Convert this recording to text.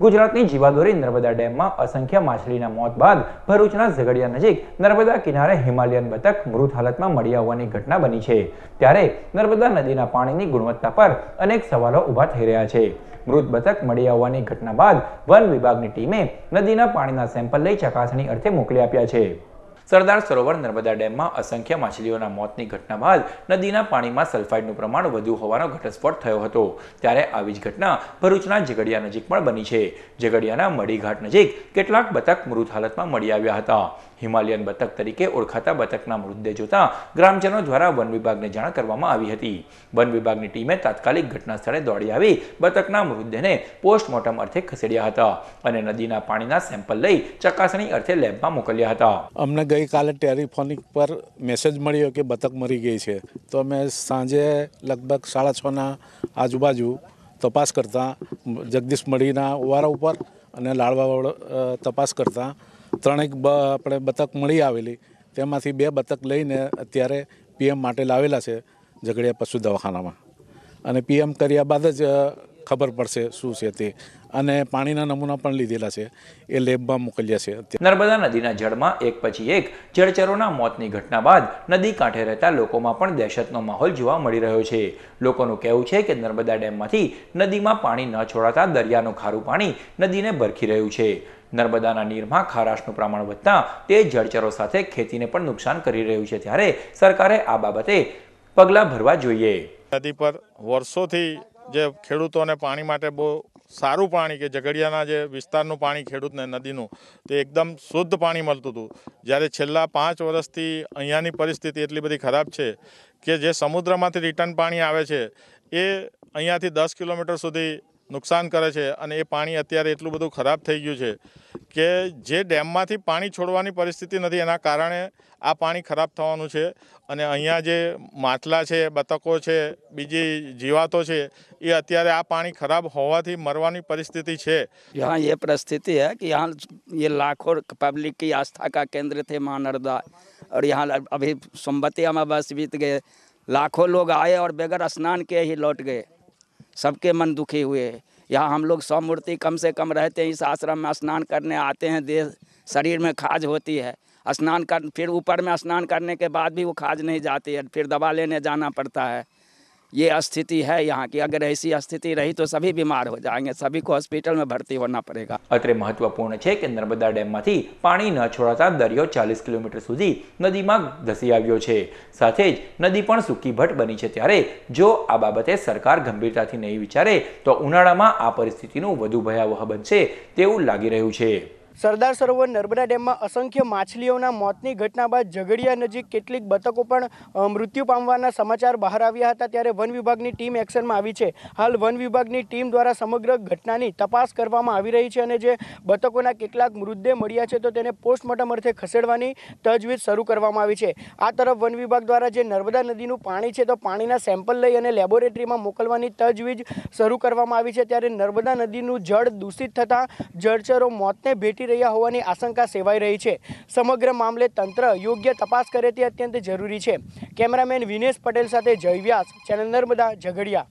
ગુજરાતની જીવાદોરી નર્મદા ડેમમાં અસંખ્ય માછલીના મોત બાદ ભરૂચના ઝઘડિયા નજીક નર્મદા કિનારે હિમાલયન બતક મૃત હાલતમાં મળી આવવાની ઘટના બની છે. ત્યારે નર્મદા નદીના પાણીની ગુણવત્તા પર અનેક સવાલો ઊભા થઈ રહ્યા છે. મૃત બતક મળી આવવાની ઘટના બાદ વન વિભાગની ટીમે નદીના પાણીના સેમ્પલ લઈ ચકાસણી અર્થે મોકલી આપ્યા છે. સરદાર સરોવર નર્મદા ડેમમાં અસંખ્ય માછલીઓના મોતની ઘટના બાદ નદીના પાણીમાં સલ્ફાઇડનું પ્રમાણ વધુ હોવાનો ઘટસ્ફોટ થયો હતો. ત્યારે આવી જ ઘટના ભરૂચના ઝઘડિયા નજીક પણ બની છે. ઝઘડિયાના મડીઘાટ નજીક કેટલાક બતક મૃત હાલતમાં મળી આવ્યા હતા. હિમાલયન બતક તરીકે ઓળખાતા બતકના મૃતદેહ જોતા ગ્રામજનો દ્વારા વન વિભાગને જાણ કરવામાં આવી હતી. વન વિભાગની ટીમે તાત્કાલિક ઘટના સ્થળે દોડી આવી બતકના મૃતદેહને પોસ્ટમોર્ટમ અર્થે ખસેડ્યા હતા અને નદીના પાણીના સેમ્પલ લઈ ચકાસણી અર્થે લેબમાં મોકલ્યા હતા. અમને ગઈકાલે ટેલિફોનિક પર મેસેજ મળ્યો કે બતક મરી ગઈ છે. તો અમે સાંજે લગભગ સાડા છના આજુબાજુ તપાસ કરતાં, જગદીશ મળીના ઓવારા ઉપર અને લાડવા તપાસ કરતાં ત્રણેક બ, આપણે બતક મળી આવેલી. તેમાંથી બે બતક લઈને અત્યારે પીએમ માટે લાવેલા છે ઝઘડિયા પશુ દવાખાનામાં. અને પીએમ કર્યા બાદ જ ખબર પડશે શું છે તે. અને પાણીના નમૂના પણ લીધેલા છે. એ લેબમાં મોકલ્યા છે નર્મદા નદીના જળમાં એક પછી એક જળચરોના મોતની ઘટના બાદ નદી કાંઠે રહેતા લોકોમાં પણ દહેશતનો માહોલ જોવા મળી રહ્યો છે. લોકોનું કહેવું છે કે નર્મદા ડેમમાંથી નદીમાં પાણી ન છોડાતા દરિયાનું ખારું પાણી નદીને ભરખી રહ્યું છે. નર્મદાના નીરમાં ખારાશનું પ્રમાણ વધતા તે જળચરો સાથે ખેતીને પણ નુકસાન કરી રહ્યું છે. ત્યારે સરકારે આ બાબતે પગલાં ભરવા જોઈએ. નદી પર વર્ષોથી જે ખેડૂતોને પાણી માટે બહુ સારું પાણી કે ઝઘડિયાના જે વિસ્તારનું પાણી ખેડૂતને નદીનું, તે એકદમ શુદ્ધ પાણી મળતું હતું. જ્યારે છેલ્લા પાંચ વર્ષથી અહીંયાની પરિસ્થિતિ એટલી બધી ખરાબ છે કે જે સમુદ્રમાંથી રિટર્ન પાણી આવે છે, એ અહીંયાથી દસ કિલોમીટર સુધી નુકસાન કરે છે અને એ પાણી અત્યારે એટલું બધું ખરાબ થઈ ગયું છે કે જે ડેમમાંથી પાણી છોડવાની પરિસ્થિતિ નથી એના કારણે આ પાણી ખરાબ થવાનું છે અને અહીંયા જે માછલા છે બતકો છે બીજી જીવાતો છે એ અત્યારે આ પાણી ખરાબ હોવાથી મરવાની પરિસ્થિતિ છે यहाँ ये परिस्थिति है कि यहाँ ये लाखों पब्लिक की आस्था का केंद्र थे माँ नर्मदा और यहाँ अभी सोमवती अमावस बीत गए लाखों लोग आए और बगैर स्नान के ही लौट गए सबके मन दुखी हुए यहाँ हम लोग सौ मूर्ति कम से कम रहते हैं, इस आश्रम में स्नान करने आते हैं, देह, शरीर में खाज होती है। स्नान कर, फिर ऊपर में स्नान करने के बाद भी वो खाज नहीं जाती है, फिर दवा लेने जाना पड़ता है। ये स्थिति है यहाँ की अगर ऐसी स्थिति रही तो सभी बीमार हो जाएंगे सभी को हॉस्पिटल में भर्ती होना पड़ेगा અત્રે મહત્વપૂર્ણ છે કે નર્મદા ડેમમાંથી પાણી ન છોડાતા દરિયો ચાલીસ કિલોમીટર સુધી નદીમાં ધસી આવ્યો છે સાથે જ નદી પણ સૂકી ભટ્ટ બની છે ત્યારે જો આ બાબતે સરકાર ગંભીરતાથી નહીં વિચારે તો ઉનાળામાં આ પરિસ્થિતિનું વધુ ભયાવહ બનશે તેવું લાગી રહ્યું છે સરદાર સરોવર નર્મદા ડેમમાં અસંખ્ય માછલીઓના મોતની ઘટના બાદ ઝઘડિયા નજીક કેટલીક બતકો પણ મૃત્યુ પામવાના સમાચાર બહાર આવ્યા હતા ત્યારે વન વિભાગની ટીમ એક્શનમાં આવી છે. હાલ વન વિભાગની ટીમ દ્વારા સમગ્ર ઘટનાની તપાસ કરવામાં આવી રહી છે અને જે બતકોના કેટલાક મૃતદેહ મળ્યા છે તો તેને પોસ્ટમોર્ટમ અર્થે ખસેડવાની તજવીજ શરૂ કરવામાં આવી છે. આ તરફ વન વિભાગ દ્વારા જે નર્મદા નદીનું પાણી છે તો પાણીના સેમ્પલ લઈ અને લેબોરેટરીમાં મોકલવાની તજવીજ શરૂ કરવામાં આવી છે. ત્યારે નર્મદા નદીનું જળ દૂષિત થતાં જળચરો મોતને ભેટી રહ્યા હોવાની આશંકા સેવાઈ રહી છે. સમગ્ર મામલે તંત્ર યોગ્ય તપાસ કરે તે અત્યંત જરૂરી છે. કેમેરામેન વિનેશ પટેલ સાથે જય વ્યાસ ચેનલ નર્મદા, ઝઘડિયા.